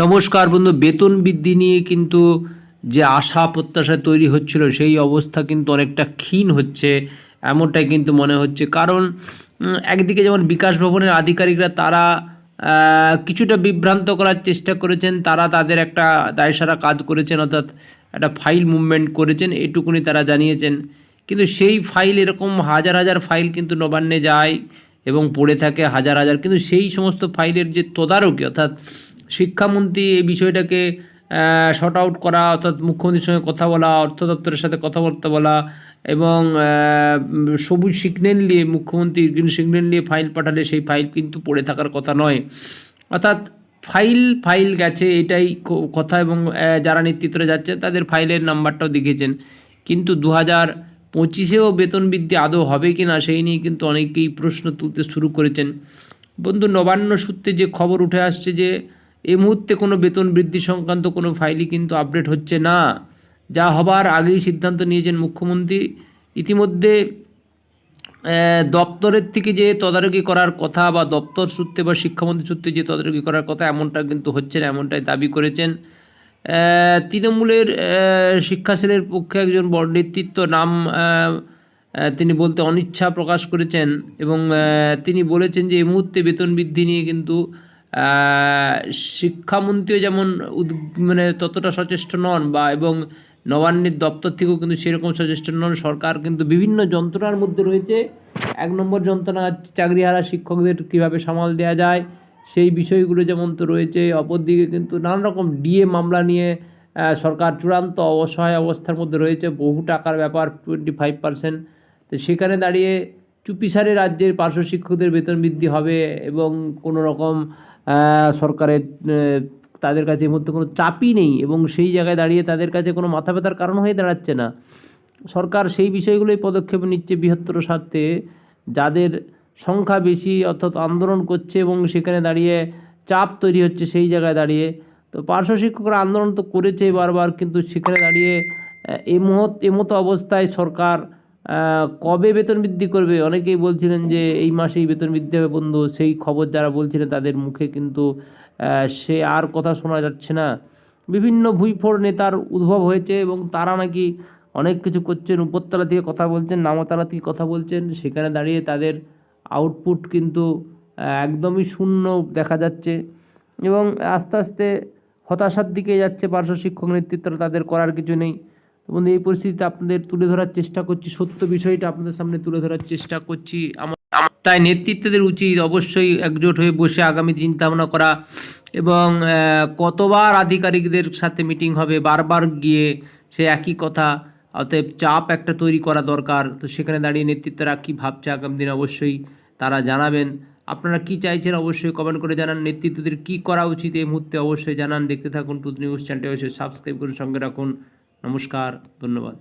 নমস্কার বন্ধু, বেতন বৃদ্ধি নিয়ে কিন্তু যে আশা প্রত্যাশা তৈরি হচ্ছিল, সেই অবস্থা কিন্তু অনেকটা ক্ষীণ হচ্ছে, এমনটাই কিন্তু মনে হচ্ছে। কারণ একদিকে যেমন বিকাশ ভবনের আধিকারিকরা তারা কিছুটা বিভ্রান্ত করার চেষ্টা করেছেন, তারা তাদের একটা দায়সারা কাজ করেছেন, অর্থাৎ একটা ফাইল মুভমেন্ট করেছেন, এটুকুনি তারা জানিয়েছেন। কিন্তু সেই ফাইল এরকম হাজার হাজার ফাইল কিন্তু নবান্নে যায় এবং পড়ে থাকে হাজার হাজার, কিন্তু সেই সমস্ত ফাইলের যে তদারকি, অর্থাৎ শিক্ষামন্ত্রী এই বিষয়টাকে শর্ট আউট করা, অর্থাৎ মুখ্যমন্ত্রীর সঙ্গে কথা বলা অর্থ দপ্তরের সাথে কথাবার্তা বলা এবং সবুজ সিগন্যাল নিয়ে, মুখ্যমন্ত্রী গ্রিন সিগন্যাল নিয়ে ফাইল পাঠালে সেই ফাইল কিন্তু পড়ে থাকার কথা নয়। অর্থাৎ ফাইল ফাইল গেছে, এটাই কথা এবং যারা নেতৃত্বে যাচ্ছে তাদের ফাইলের নাম্বারটাও দেখেছেন। কিন্তু দু হাজার পঁচিশেও বেতন বৃদ্ধি আদৌ হবে কি না সেই নিয়ে কিন্তু অনেকেই প্রশ্ন তুলতে শুরু করেছেন। বন্ধু, নবান্ন সূত্রে যে খবর উঠে আসছে যে এই মুহূর্তে কোনো বেতন বৃদ্ধি সংক্রান্ত কোনো ফাইলই কিন্তু আপডেট হচ্ছে না যা হবার আগেই সিদ্ধান্ত নিয়েছেন মুখ্যমন্ত্রী। ইতিমধ্যে দপ্তরের থেকে যে তদারকি করার কথা বা দপ্তর সূত্রে বা শিক্ষামন্ত্রী সূত্রে যে তদারকি করার কথা এমনটা কিন্তু হচ্ছে না এমনটাই দাবি করেছেন। তৃণমূলের আহ, শিক্ষা সেলের পক্ষে একজন বড় নেতৃত্ব নাম তিনি বলতে অনিচ্ছা প্রকাশ করেছেন এবং তিনি বলেছেন যে এই মুহূর্তে বেতন বৃদ্ধি নিয়ে কিন্তু শিক্ষামন্ত্রীও যেমন উদ- মানে ততটা সচেষ্ট নন বা এবং নবান্নের দপ্তর থেকেও কিন্তু সেরকম সচেষ্ট নন, সরকার কিন্তু বিভিন্ন যন্ত্রণার মধ্যে রয়েছে। এক নম্বর যন্ত্রণা চাকরিহারা শিক্ষকদের কীভাবে সামাল দেওয়া যায়, সেই বিষয়গুলো যেমন তো রয়েছে। অপরদিকে কিন্তু নানা রকম ডিএ মামলা নিয়ে সরকার চূড়ান্ত অসহায় অবস্থার মধ্যে রয়েছে। বহু টাকার ব্যাপার টোয়েন্টি ফাইভ পার্সেন্ট তো সেখানে দাঁড়িয়ে চুপিসারে রাজ্যের পার্শ্ব শিক্ষকদের বেতন বৃদ্ধি হবে এবং কোনো রকম সরকারের তাদের কাছে এই মুহূর্তে কোনো চাপই নেই এবং সেই জায়গায় দাঁড়িয়ে তাদের কাছে কোনো মাথা ব্যথার কারণ হয়ে দাঁড়াচ্ছে না। সরকার সেই বিষয়গুলোই পদক্ষেপ নিচ্ছে বৃহত্তর স্বার্থে। যাদের সংখ্যা বেশি অর্থাৎ আন্দোলন করছে এবং সেখানে দাঁড়িয়ে চাপ তৈরি হচ্ছে সেই জায়গায় দাঁড়িয়ে। তো পার্শ্ব শিক্ষকরা আন্দোলন তো করেছে বারবার, কিন্তু সেখানে দাঁড়িয়ে এমতো অবস্থায় সরকার কবে বেতন বৃদ্ধি করবে? অনেকেই বলছিলেন যে এই মাসেই বেতন বৃদ্ধি হবে, বন্ধু। সেই খবর যারা বলছিলেন তাদের মুখে কিন্তু সে আর কথা শোনা যাচ্ছে না। বিভিন্ন ভুইফোড় নেতার উদ্ভব হয়েছে এবং তারা নাকি অনেক কিছু করছেন। উপরতলা থেকে কথা বলছেন, নামতলা থেকে কথা বলছেন। সেখানে দাঁড়িয়ে তাদের আউটপুট কিন্তু একদমই শূন্য দেখা যাচ্ছে এবং আস্তে আস্তে হতাশার দিকে যাচ্ছে পার্শ্ব শিক্ষক নেতৃত্বরা। তাদের করার কিছু নেই। বন্ধু এই পরিস্থিতিতে আপনাদের তুলে ধরার চেষ্টা করছি, সত্য বিষয়টা আপনাদের সামনে তুলে ধরার চেষ্টা করছি। আমার তাই নেতৃত্বদের উচিত অবশ্যই একজোট হয়ে বসে আগামী চিন্তা ভাবনা করা এবং কতবার আধিকারিকদের সাথে মিটিং হবে, বারবার গিয়ে সে একই কথা, অতএব চাপ একটা তৈরি করা দরকার। তো সেখানে দাঁড়িয়ে নেতৃত্বরা কী ভাবছে আগামী দিন অবশ্যই তারা জানাবেন। আপনারা কি চাইছেন অবশ্যই কমেন্ট করে জানান। নেতৃত্বদের কি করা উচিত এই মুহূর্তে অবশ্যই জানান। দেখতে থাকুন টুথ নিউজ চ্যানেলটি। অবশ্যই সাবস্ক্রাইব করে সঙ্গে রাখুন। নমস্কার ধন্যবাদ।